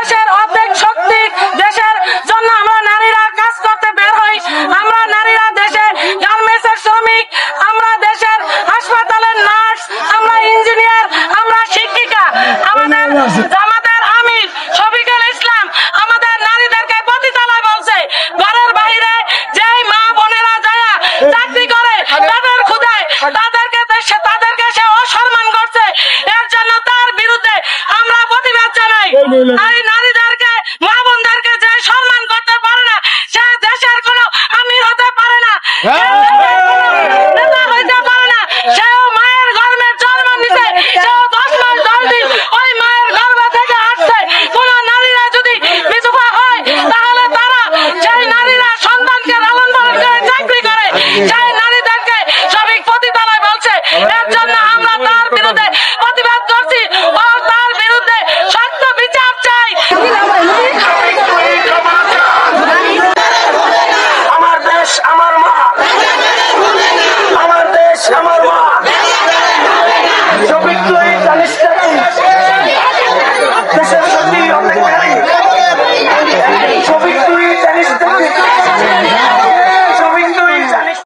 দেশের অর্ধেক শক্তি দেশের জন্য আমরা নারীরা কাজ করতে বের হই। আমরা নারীরা দেশে গার্মেন্টসের শ্রমিক আমরা দেশের হাসপাতালের নার্স আমরা ইঞ্জিনিয়ার আমরা শিক্ষিকা আমাদের আমির শফিকুল ইসলাম আমাদের নারীদেরকে বলছে। ঘরের বাইরে যেই মা বোনেরা যায় চাকরি করে তাদের খুদায় তাদেরকে তাদেরকে সে অসম্মান করছে। এর জন্য তার বিরুদ্ধে আমরা প্রতিবাদ জানাই। Yeah.